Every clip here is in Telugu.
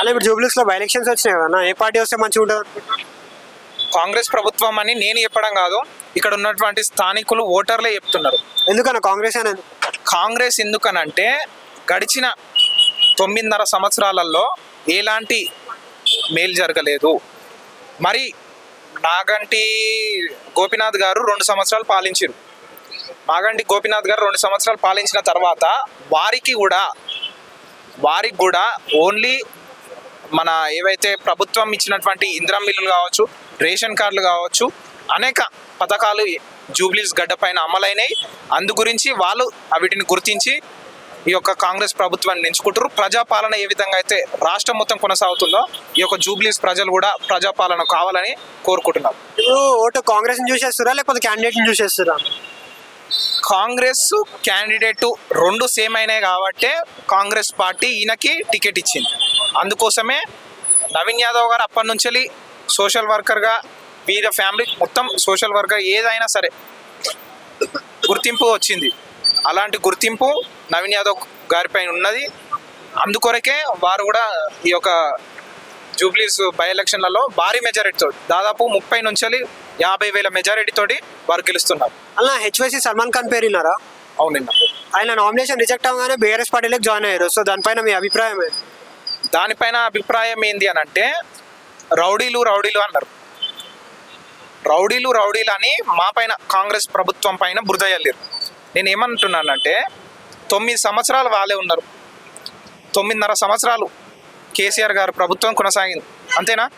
అలా ఇప్పుడు జూబ్లీస్లో బై ఎలక్షన్స్ వచ్చినాయి కదా ఏ పార్టీ వస్తే మంచిగా ఉంటుంది? కాంగ్రెస్ ప్రభుత్వం అని నేను చెప్పడం కాదు ఇక్కడ ఉన్నటువంటి స్థానికులు ఓటర్లే చెప్తున్నారు. ఎందుకన్నా కాంగ్రెస్ అనేది కాంగ్రెస్ ఎందుకనంటే గడిచిన తొమ్మిదిన్నర సంవత్సరాలలో ఎలాంటి మేలు జరగలేదు. మరి నాగంటి గోపినాథ్ గారు రెండు సంవత్సరాలు పాలించారు నాగంటి గోపినాథ్ గారు రెండు సంవత్సరాలు పాలించిన తర్వాత వారికి కూడా వారికి కూడా ఓన్లీ మన ఏవైతే ప్రభుత్వం ఇచ్చినటువంటి ఇందిరా మిల్లులు కావచ్చు రేషన్ కార్డులు కావచ్చు అనేక పథకాలు జూబ్లీస్ గడ్డ పైన అమలైనాయి. అందు గురించి వాళ్ళు వీటిని గుర్తించి ఈ యొక్క కాంగ్రెస్ ప్రభుత్వాన్ని ఎంచుకుంటారు ప్రజాపాలన ఏ విధంగా అయితే రాష్ట్రం మొత్తం కొనసాగుతుందో ఈ యొక్క జూబ్లీస్ ప్రజలు కూడా ప్రజాపాలన కావాలని కోరుకుంటున్నారు. ఇప్పుడు ఓటు కాంగ్రెస్ చూసేస్తారా లేకపోతే క్యాండిడేట్ చూసేస్తారా? కాంగ్రెస్ క్యాండిడేట్ రెండు సేమ్ అయినాయి కాబట్టి కాంగ్రెస్ పార్టీ ఈయనకి టికెట్ ఇచ్చింది. అందుకోసమే నవీన్ యాదవ్ గారు అప్పటి నుంచి సోషల్ వర్కర్గా వీరి ఫ్యామిలీ మొత్తం సోషల్ వర్కర్ ఏదైనా సరే గుర్తింపు వచ్చింది. అలాంటి గుర్తింపు నవీన్ యాదవ్ గారిపైన ఉన్నది. అందుకొరకే వారు కూడా ఈ యొక్క జూబ్లీస్ బై ఎలక్షన్లలో భారీ మెజారిటీతో దాదాపు ముప్పై నుంచి యాభై వేల మెజారిటీతోటి వారు గెలుస్తున్నారు. అలా హెచ్వైసి సల్మాన్ ఖాన్ పేరు విన్నారా? అవునండి ఆయన నామినేషన్ రిజెక్ట్ అవ్వగానే బీఆర్ఎస్ పార్టీలోకి జాయిన్ అయ్యారు. సో దానిపైన మీ అభిప్రాయం? దానిపైన అభిప్రాయం ఏంది అని అంటే రౌడీలు రౌడీలు అన్నారు. రౌడీలు రౌడీలు అని మా పైన కాంగ్రెస్ ప్రభుత్వం పైన బురద చల్లారు నేను ఏమంటున్నానంటే తొమ్మిది సంవత్సరాలు వాళ్ళే ఉన్నారు. తొమ్మిదిన్నర సంవత్సరాలు కేసీఆర్ గారు ప్రభుత్వం కొనసాగింది. అంతేనా?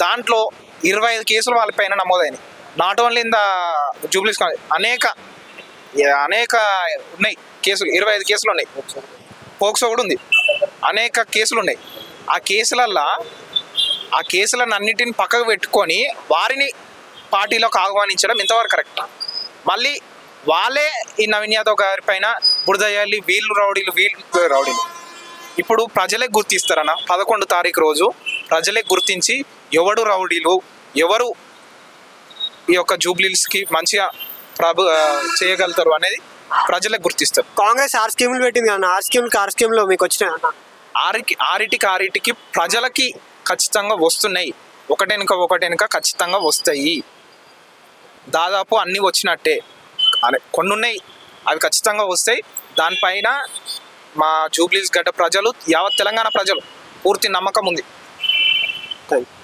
దాంట్లో ఇరవై ఐదు కేసులు వాళ్ళపైన నమోదైనాయి. Not only in the jubilees అనేక అనేక ఉన్నాయి. కేసులు ఇరవై ఐదు కేసులు ఉన్నాయి. పోక్సో కూడా ఉంది. అనేక కేసులు ఉన్నాయి ఆ కేసులల్లో ఆ కేసులను అన్నిటిని పక్కకు పెట్టుకొని వారిని పార్టీలోకి ఆహ్వానించడం ఇంతవరకు కరెక్ట్. మళ్ళీ వాళ్ళే ఈ నవీన్ యాదవ్ గారి పైన బురదయ్యాలి వీళ్ళు రౌడీలు వీళ్ళు రౌడీలు. ఇప్పుడు ప్రజలే గుర్తిస్తారన్న పదకొండు తారీఖు రోజు ప్రజలే గుర్తించి ఎవడు రౌడీలు ఎవరు ఈ యొక్క జూబ్లీస్కి మంచిగా ప్రభు చేయగలుగుతారు అనేది ప్రజలే గుర్తిస్తారు. కాంగ్రెస్ ఆర్ స్కీములు పెట్టింది అన్న. ఆర్ స్కీములు ఆరు స్కీమ్లో మీకు వచ్చినాయి అన్న? ఆరికి ఆరిటికి ఆరిటికి ప్రజలకి ఖచ్చితంగా వస్తున్నాయి. ఒకటెనుక ఒకటెనుక ఖచ్చితంగా వస్తాయి. దాదాపు అన్నీ వచ్చినట్టే. అనే కొన్ని ఉన్నాయి అవి ఖచ్చితంగా వస్తాయి. దానిపైన మా జూబ్లీస్ గడ్డ ప్రజలు యావత్ తెలంగాణ ప్రజలు పూర్తి నమ్మకం ఉంది. Thank you